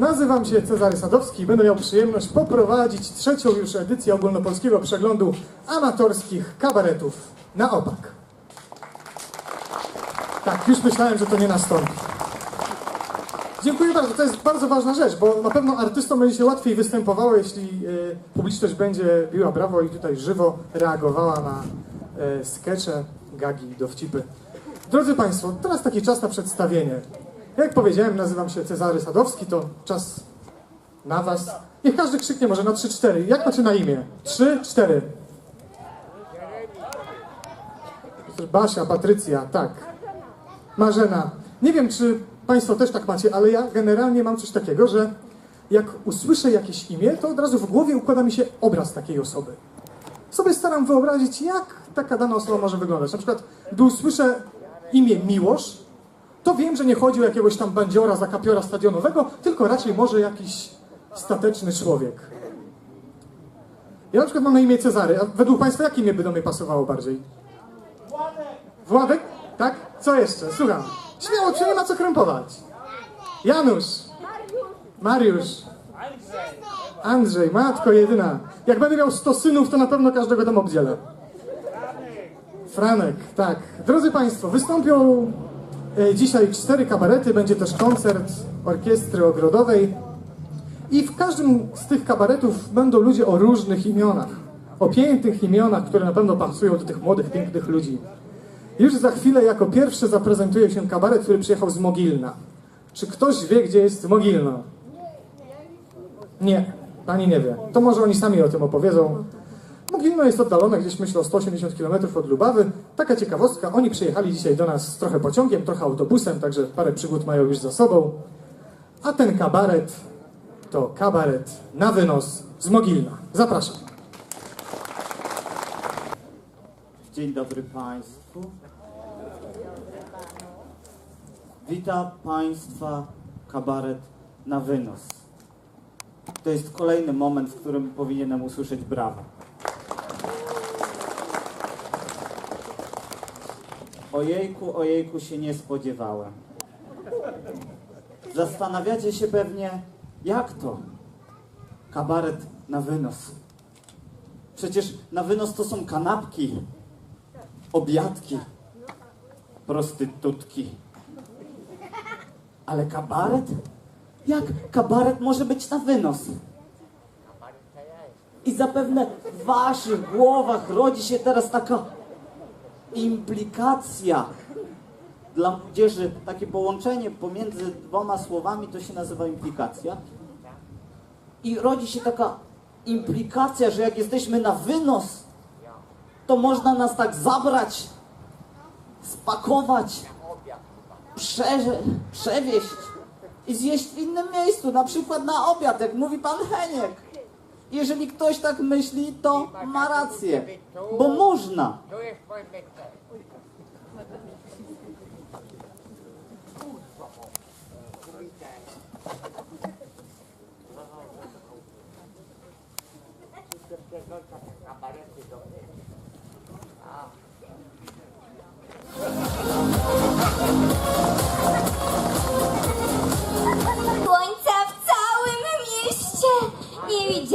Nazywam się Cezary Sadowski i będę miał przyjemność poprowadzić trzecią już edycję ogólnopolskiego przeglądu amatorskich kabaretów na opak. Tak, już myślałem, że to nie nastąpi. Dziękuję bardzo. To jest bardzo ważna rzecz, bo na pewno artystom będzie się łatwiej występowało, jeśli e, publiczność będzie biła brawo i tutaj żywo reagowała na e, skecze, gagi, dowcipy. Drodzy Państwo, teraz taki czas na przedstawienie. Jak powiedziałem, nazywam się Cezary Sadowski, to czas na Was. Niech każdy krzyknie może na 3-4. Jak macie na imię? 3-4. Basia, Patrycja, tak. Marzena. Nie wiem, czy Państwo też tak macie, ale ja generalnie mam coś takiego, że jak usłyszę jakieś imię, to od razu w głowie układa mi się obraz takiej osoby. Sobie staram wyobrazić, jak taka dana osoba może wyglądać. Na przykład, gdy usłyszę imię Miłosz, to wiem, że nie chodzi o jakiegoś tam bandziora, zakapiora stadionowego, tylko raczej może jakiś stateczny człowiek. Ja na przykład mam na imię Cezary, a według Państwa jakie imię by do mnie pasowało bardziej? Władek? Tak? Co jeszcze? Słucham. Śmiało, czy nie ma co krępować? Janusz. Mariusz. Andrzej, matko jedyna. Jak będę miał 100 synów, to na pewno każdego tam obdzielę. Franek, tak. Drodzy Państwo, wystąpią dzisiaj cztery kabarety, będzie też koncert orkiestry ogrodowej. I w każdym z tych kabaretów będą ludzie o różnych imionach. O pięknych imionach, które na pewno pasują do tych młodych, pięknych ludzi. Już za chwilę jako pierwszy zaprezentuje się kabaret, który przyjechał z Mogilna. Czy ktoś wie, gdzie jest Mogilno? Nie, pani nie wie. To może oni sami o tym opowiedzą. Mogilno jest oddalone gdzieś myślę o 180 km od Lubawy. Taka ciekawostka, oni przyjechali dzisiaj do nas trochę pociągiem, trochę autobusem, także parę przygód mają już za sobą. A ten kabaret to kabaret na wynos z Mogilna. Zapraszam. Dzień dobry Państwu. Witam Państwa kabaret na wynos. To jest kolejny moment, w którym powinienem usłyszeć brawo. Ojejku, ojejku się nie spodziewałem. Zastanawiacie się pewnie, jak to? Kabaret na wynos. Przecież na wynos to są kanapki, obiadki, prostytutki. Ale kabaret? Jak kabaret może być na wynos? I zapewne w waszych głowach rodzi się teraz taka implikacja. Dla młodzieży takie połączenie pomiędzy dwoma słowami to się nazywa implikacja. I rodzi się taka implikacja, że jak jesteśmy na wynos, to można nas tak zabrać, spakować, prze, przewieźć i zjeść w innym miejscu, na przykład na obiad, jak mówi pan Heniek. Jeżeli ktoś tak myśli, to ma rację, bo można. Tu jest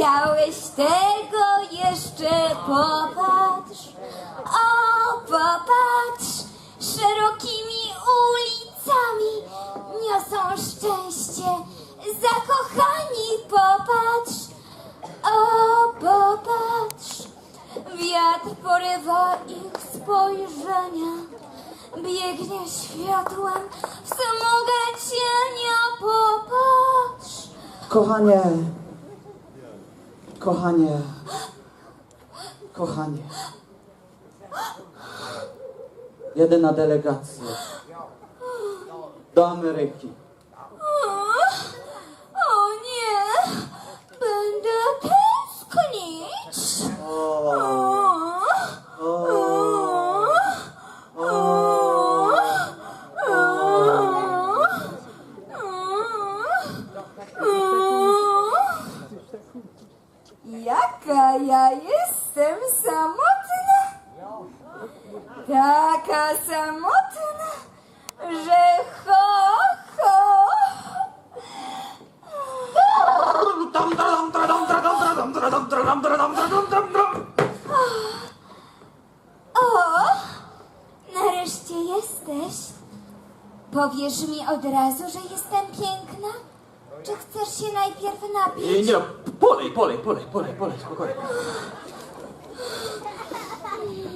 widziałeś tego jeszcze popatrz. O popatrz szerokimi ulicami niosą szczęście. Zakochani popatrz. O popatrz wiatr porywa ich spojrzenia. Biegnie światłem w smugę cienia popatrz. Kochanie, kochanie, kochanie. Jedę na delegację do Ameryki. o, o nie. Będę tęsknić O, taka samotna, że ho, ho. O, nareszcie jesteś. Powiesz mi od razu, że jestem piękna? Czy chcesz się najpierw Nie, napić? nie, no, polej, polej, polej, polej, polej, spokojnie.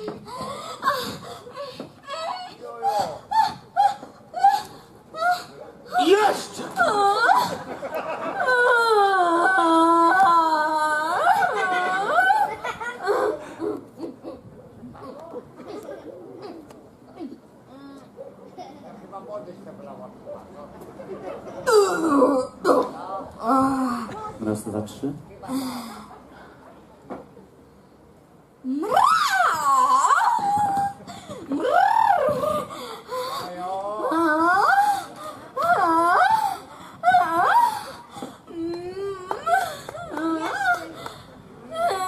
Jeszcze! Raz, dwa, trzy.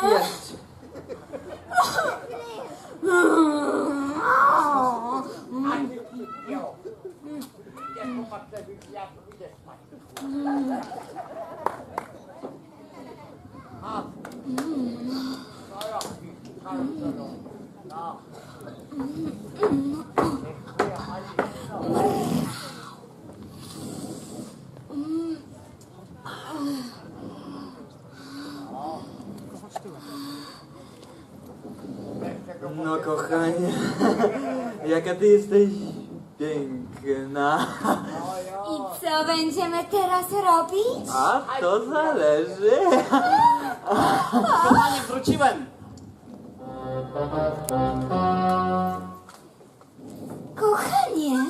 Jeszcze. No kochanie, jaka ty jesteś piękna. I co będziemy teraz robić? A to zależy. Kochanie, wróciłem! Kochanie,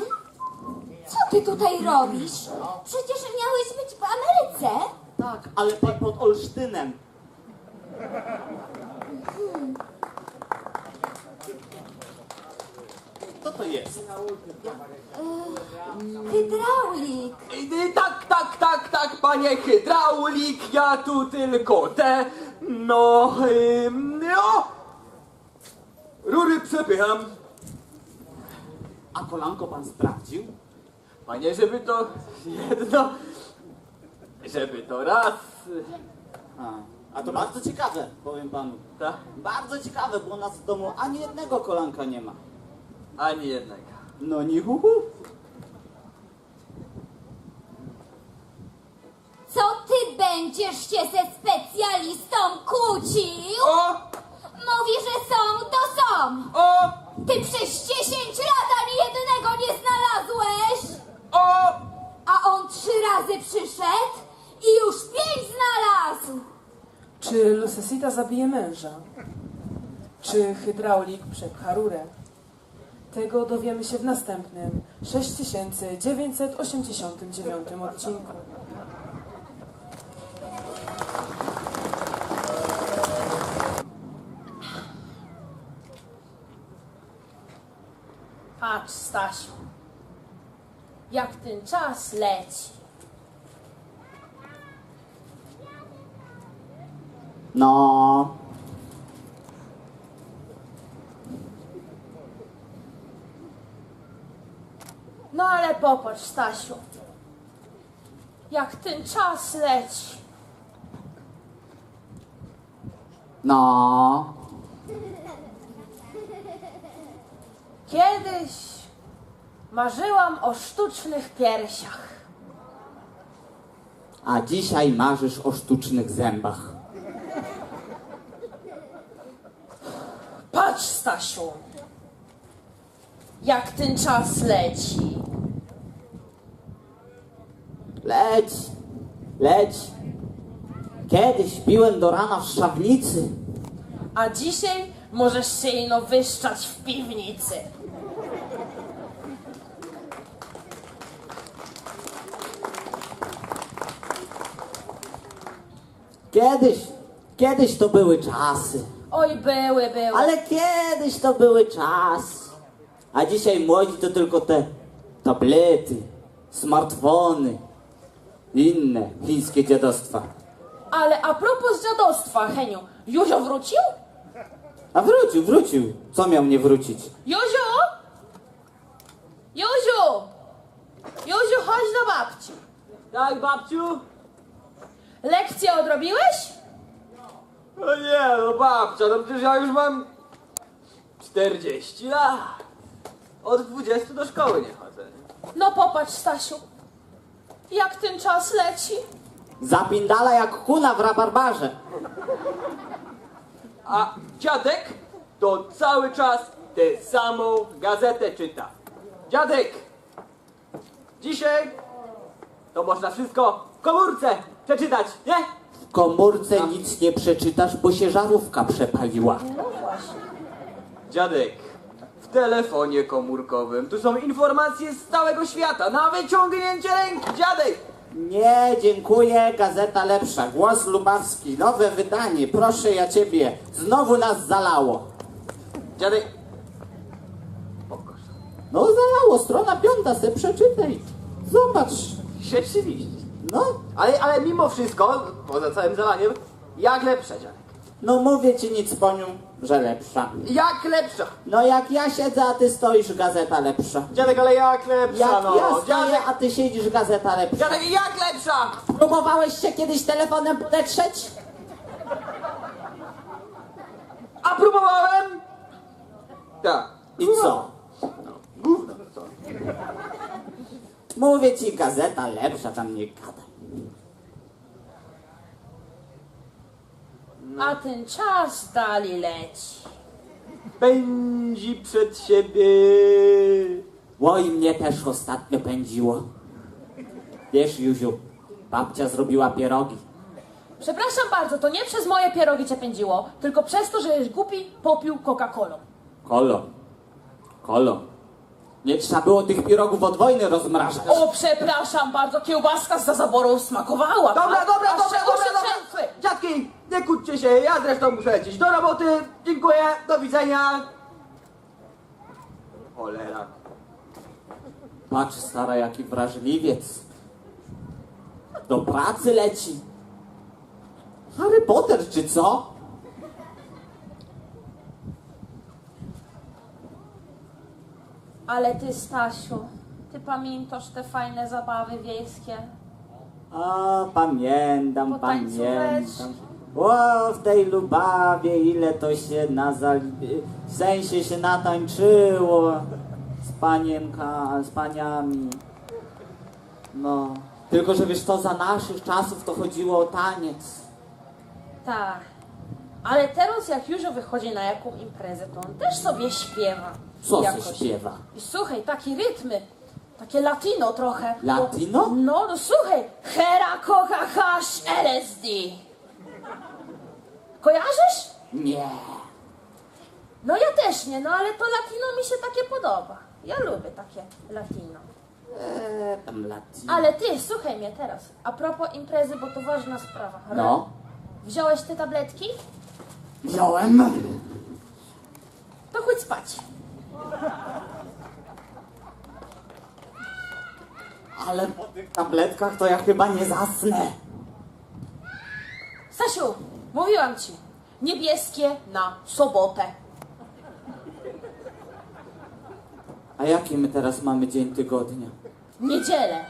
co ty tutaj robisz? Przecież miałeś być w Ameryce. Tak, ale tak pod Olsztynem. To jest? Hydraulik. Y, Tak, tak, tak, tak, panie hydraulik, ja tu tylko te, no, ym, no, rury przepycham. A kolanko pan sprawdził? Panie, żeby to jedno, żeby to raz, A, a to bardzo ciekawe, powiem panu. tak, Bardzo ciekawe, bo u nas w domu ani jednego kolanka nie ma. Ani jednego. No ni hu, hu. Co ty będziesz się ze specjalistą kłócił? O, Mówi, że są, to są. o, Ty przez 10 lat ani jednego nie znalazłeś. o, A on trzy razy przyszedł i już pięć znalazł. Czy Lucesita zabije męża? Czy hydraulik przepcha rurę? Tego dowiemy się w następnym 6989 odcinku. Patrz, Stasiu, jak ten czas leci. No. No ale popatrz, Stasiu, jak ten czas leci. No. Kiedyś marzyłam o sztucznych piersiach. A dzisiaj marzysz o sztucznych zębach. Patrz, Stasiu, jak ten czas leci. Leć, leć. Kiedyś piłem do rana w szawnicy. A dzisiaj możesz się ino wyszczać w piwnicy. Kiedyś, kiedyś to były czasy. Oj, były, były. Ale kiedyś to były czasy. A dzisiaj młodzi to tylko te tablety, smartfony, inne chińskie dziadostwa. Ale a propos dziadostwa, Heniu, Józio wrócił? A wrócił, wrócił. Co miał nie wrócić? Józiu! Józiu! Józiu, chodź do babci. Tak, babciu? Lekcję odrobiłeś? No nie, no babcia, no przecież ja już mam 40 lat. Od 20 do szkoły nie chodzę. No popatrz, Stasiu. Jak ten czas leci. Zapindala jak kuna w rabarbarze. A dziadek to cały czas tę samą gazetę czyta. Dziadek! Dzisiaj to można wszystko w komórce przeczytać, nie? W komórce nic nie przeczytasz, bo się żarówka przepaliła. Dziadek, w telefonie komórkowym tu są informacje z całego świata na wyciągnięcie ręki. Dziadek! Nie, dziękuję, gazeta lepsza. Głos Lubawski, nowe wydanie, proszę ja ciebie. Znowu nas zalało. Dziadek! Pokaż. No zalało, strona piąta, se przeczytaj. Zobacz. Rzeczywiście. No, Ale, ale mimo wszystko, poza całym zalaniem, jak lepsza, dziadek? no mówię ci nic po nią, że lepsza. Jak lepsza? No jak ja siedzę, a ty stoisz, gazeta lepsza. Dziadek, ale jak lepsza, Jak no? ja stoję, dziadek, a ty siedzisz, gazeta lepsza. dziadek, jak lepsza? Próbowałeś się kiedyś telefonem podetrzeć? A próbowałem? Tak. I co? Gówno, co? Mówię ci, gazeta lepsza, tam nie. A ten czas dali leci. Pędzi przed siebie. Oj, mnie też ostatnio pędziło. Wiesz, Juziu, babcia zrobiła pierogi. Przepraszam bardzo, to nie przez moje pierogi cię pędziło, tylko przez to, że jest głupi popił Coca-Colą. Kolo. Kolo. Nie trzeba było tych pierogów od wojny rozmrażać. O, przepraszam bardzo, kiełbaska za zaborą smakowała. Dobra, tak? dobra, Aż dobra, dobra, dobra. Dziadki, nie kłóćcie się, ja zresztą muszę lecieć. Do roboty, dziękuję, do widzenia. Cholera. Patrz, stara, jaki wrażliwiec. Do pracy leci. Harry Potter, czy co? Ale ty, Stasiu, ty pamiętasz te fajne zabawy wiejskie? A, pamiętam, Potańcóweczki. pamiętam. O, w tej Lubawie, ile to się na zali... w sensie się natańczyło z panienka, z paniami. No, tylko że wiesz, to za naszych czasów to chodziło o taniec. Tak. Ale teraz jak Józio wychodzi na jaką imprezę, to on też sobie śpiewa. Co się Jakoś. śpiewa? I słuchaj, takie rytmy, takie latino trochę. Latino? No, no słuchaj, Hera kocha hash LSD. Kojarzysz? Nie. No ja też nie, no ale to latino mi się takie podoba. Ja lubię takie latino. Eee, tam latino. Ale ty, słuchaj mnie teraz. A propos imprezy, bo to ważna sprawa. No, Wziąłeś te tabletki? wziąłem. To chodź spać. Ale po tych tabletkach to ja chyba nie zasnę. Stasiu, mówiłam ci. Niebieskie na sobotę. A jaki my teraz mamy dzień tygodnia? Niedzielę.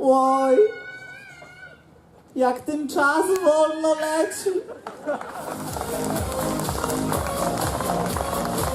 Oj, jak ten czas wolno leci.